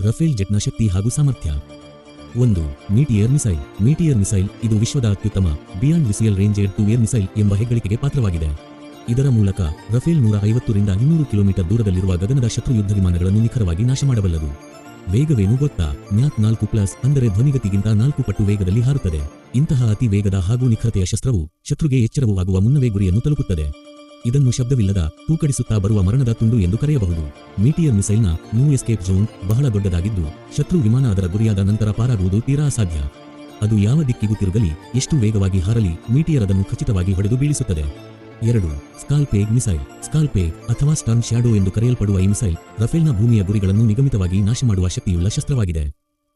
Rafale ಜೆಟ್ನ ಶಕ್ತಿ ಹಾಗೂ ಸಾಮರ್ಥ್ಯ. ಒಂದು, ಮೀಟಿಯರ್ ಮಿಸೈಲ್. ಮೀಟಿಯರ್ ಮಿಸೈಲ್ ಇದು ವಿಶ್ವದ ಅತ್ಯುತ್ತಮ beyond missile range air to air missile ಎಂಬ ಹೆಗ್ಗಳಿಕೆಗೆ ಪಾತ್ರವಾಗಿದೆ. ಇದರ ಮೂಲಕ ರಫೇಲ್ ನೂರ ಐವತ್ತರಿಂದ ಇನ್ನೂರು ಕಿಲೋಮೀಟರ್ ದೂರದಲ್ಲಿರುವ ಗಗನದ ಶತ್ರು ಯುದ್ಧ ವಿಮಾನಗಳನ್ನು ನಿಖರವಾಗಿ ನಾಶ ಮಾಡಬಲ್ಲದು. ವೇಗವೇನು ಗೊತ್ತಾ? ಮ್ಯಾಕ್ ನಾಲ್ಕು ಪ್ಲಸ್ ಅಂದರೆ ಧ್ವನಿಗತಿಗಿಂತ ನಾಲ್ಕು ಪಟ್ಟು ವೇಗದಲ್ಲಿ ಹಾರುತ್ತದೆ. ಇಂತಹ ಅತಿ ವೇಗದ ಹಾಗೂ ನಿಖರತೆಯ ಶಸ್ತ್ರವು ಶತ್ರುಗೆ ಎಚ್ಚರವೂ ಆಗುವ ಮುನ್ನವೇ ಗುರಿಯನ್ನು ತಲುಪುತ್ತದೆ. ಇದನ್ನು ಶಬ್ದವಿಲ್ಲದ ತೂಕಡಿಸುತ್ತಾ ಬರುವ ಮರಣದ ತುಂಡು ಎಂದು ಕರೆಯಬಹುದು. ಮೀಟಿಯರ್ ಮಿಸೈಲ್ನ ನ್ಯೂ ಎಸ್ಕೇಪ್ ಝೋನ್ ಬಹಳ ದೊಡ್ಡದಾಗಿದ್ದು, ಶತ್ರು ವಿಮಾನ ಅದರ ಗುರಿಯಾದ ನಂತರ ಪಾರಾಗುವುದು ತೀರಾ ಅಸಾಧ್ಯ. ಅದು ಯಾವ ದಿಕ್ಕಿಗೂ ತಿರುಗಲಿ, ಎಷ್ಟು ವೇಗವಾಗಿ ಹಾರಲಿ, ಮೀಟಿಯರ್ ಅದನ್ನು ಖಚಿತವಾಗಿ ಹೊಡೆದು ಬೀಳಿಸುತ್ತದೆ. ಎರಡು ಸ್ಕಾಲ್ಪೇಗ್ ಮಿಸೈಲ್. ಸ್ಕಾಲ್ಪೇಗ್ ಅಥವಾ ಸ್ಟರ್ನ್ ಶ್ಯಾಡೋ ಎಂದು ಕರೆಯಲ್ಪಡುವ ಈ ಮಿಸೈಲ್ ರಫೇಲ್ನ ಭೂಮಿಯ ಗುರಿಗಳನ್ನು ನಿಗಮಿತವಾಗಿ ನಾಶ ಮಾಡುವ ಶಕ್ತಿಯುಳ್ಳ ಶಸ್ತ್ರವಾಗಿದೆ.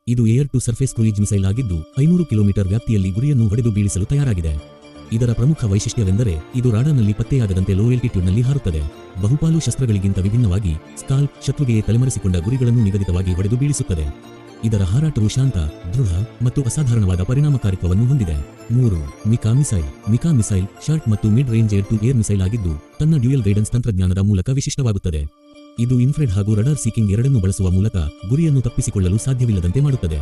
ಇದು air to surface cruise missile ಆಗಿದ್ದು, ಐನೂರು ಕಿಲೋಮೀಟರ್ ವ್ಯಾಪ್ತಿಯಲ್ಲಿ ಗುರಿಯನ್ನು ಹೊಡೆದು ಬೀಳಿಸಲು ತಯಾರಾಗಿದೆ. ಇದರ ಪ್ರಮುಖ ವೈಶಿಷ್ಟ್ಯವೆಂದರೆ ಇದು ರಾಡರ್ನಲ್ಲಿ ಪತ್ತೆಯಾಗದಂತೆ ಲೋ ಎಲ್ಟಿಟ್ಯೂಡ್ನಲ್ಲಿ ಹಾರುತ್ತದೆ. ಬಹುಪಾಲು ಶಸ್ತ್ರಗಳಿಗಿಂತ ವಿಭಿನ್ನವಾಗಿ ಸ್ಕಾಲ್ ಶತ್ರುಗೆ ತಲೆಮರೆಸಿಕೊಂಡ ಗುರಿಗಳನ್ನು ನಿಗದಿತವಾಗಿ ಹೊಡೆದು ಬೀಳಿಸುತ್ತದೆ. ಇದರ ಹಾರಾಟವು ಶಾಂತ, ದೃಢ ಮತ್ತು ಅಸಾಧಾರಣವಾದ ಪರಿಣಾಮಕಾರಿತ್ವವನ್ನು ಹೊಂದಿದೆ. ಮೂರು, MICA missile. MICA missile short ಮತ್ತು mid range air to air missile ಆಗಿದ್ದು, ತನ್ನ ಡ್ಯೂಯಲ್ ಗೈಡೆನ್ಸ್ ತಂತ್ರಜ್ಞಾನದ ಮೂಲಕ ವಿಶಿಷ್ಟವಾಗುತ್ತದೆ. ಇದು ಇನ್ಫ್ರೆಡ್ ಹಾಗೂ ರಡಾರ್ ಸೀಕಿಂಗ್ ಎರಡನ್ನೂ ಬಳಸುವ ಮೂಲಕ ಗುರಿಯನ್ನು ತಪ್ಪಿಸಿಕೊಳ್ಳಲು ಸಾಧ್ಯವಿಲ್ಲದಂತೆ ಮಾಡುತ್ತದೆ.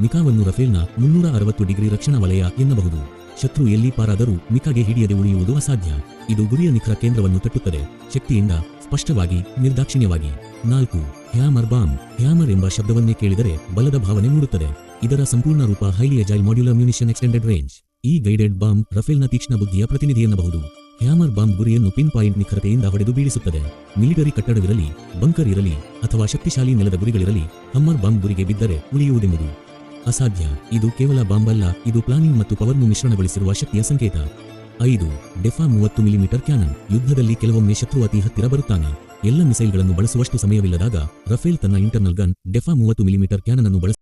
ಮಿಕಾವನ್ನು ರಫೇಲ್ನ ಮುನ್ನೂರ ಅರವತ್ತು ಡಿಗ್ರಿ ರಕ್ಷಣಾ ವಲಯ ಎನ್ನಬಹುದು. ಶತ್ರು ಎಲ್ಲಿ ಪಾರಾದರೂ ಮಿಕಗೆ ಹಿಡಿಯದೆ ಉಳಿಯುವುದು ಅಸಾಧ್ಯ. ಇದು ಗುರಿಯ ನಿಖರ ಕೇಂದ್ರವನ್ನು ತಟ್ಟುತ್ತದೆ. ಶಕ್ತಿಯಿಂದ ಸ್ಪಷ್ಟವಾಗಿ, ನಿರ್ದಾಕ್ಷಿಣ್ಯವಾಗಿ. ನಾಲ್ಕು, ಹ್ಯಾಮರ್ ಬಾಂಬ್. ಹ್ಯಾಮರ್ ಎಂಬ ಶಬ್ದವನ್ನೇ ಕೇಳಿದರೆ ಬಲದ ಭಾವನೆ ಮೂಡುತ್ತದೆ. ಇದರ ಸಂಪೂರ್ಣ ರೂಪ highly agile modular munition extended range. ಈ ಗೈಡೆಡ್ ಬಾಂಬ್ ರಫೇಲ್ನ ತೀಕ್ಷ್ಣ ಬುದ್ಧಿಯ ಪ್ರತಿನಿಧಿ ಎನ್ನಬಹುದು. ಹ್ಯಾಮರ್ ಬಾಂಬ್ ಗುರಿಯನ್ನು ಪಿನ್ ಪಾಯಿಂಟ್ ನಿಖರತೆಯಿಂದ ಹೊಡೆದು ಬೀಳಿಸುತ್ತದೆ. ಮಿಲಿಟರಿ ಕಟ್ಟಡವಿರಲಿ, ಬಂಕರ್ ಇರಲಿ, ಅಥವಾ ಶಕ್ತಿಶಾಲಿ ನೆಲದ ಗುರಿಗಳಿರಲಿ, ಹಮ್ಮರ್ ಬಾಂಬ್ ಗುರಿಗೆ ಬಿದ್ದರೆ ಉಳಿಯುವುದೆಂಬುದು. ಅಸಾಧ್ಯ. ಇದು ಕೇವಲ ಬಾಂಬಲ್ಲ ಇದು ಪ್ಲಾನಿಂಗ್ ಮತ್ತು ಪವರ್ನು ಮಿಶ್ರಣಗೊಳಿಸಿರುವ ಶಕ್ತಿಯ ಸಂಕೇತ. ಐದು, ಡೆಫಾ ಮೂವತ್ತು ಮಿಲಿಮೀಟರ್ ಕ್ಯಾನನ್. ಯುದ್ಧದಲ್ಲಿ ಕೆಲವೊಮ್ಮೆ ಶತ್ರು ಅತಿ ಹತ್ತಿರ ಬರುತ್ತಾನೆ. ಎಲ್ಲ ಮಿಸೈಲ್ಗಳನ್ನು ಬಳಸುವಷ್ಟು ಸಮಯವಿಲ್ಲದಾಗ ರಫೇಲ್ ತನ್ನ ಇಂಟರ್ನಲ್ ಗನ್ ಡೆಫಾ ಮೂವತ್ತು ಮಿಲಿಮೀಟರ್ ಕ್ಯಾನನ್ ಅನ್ನು ಬಳಸ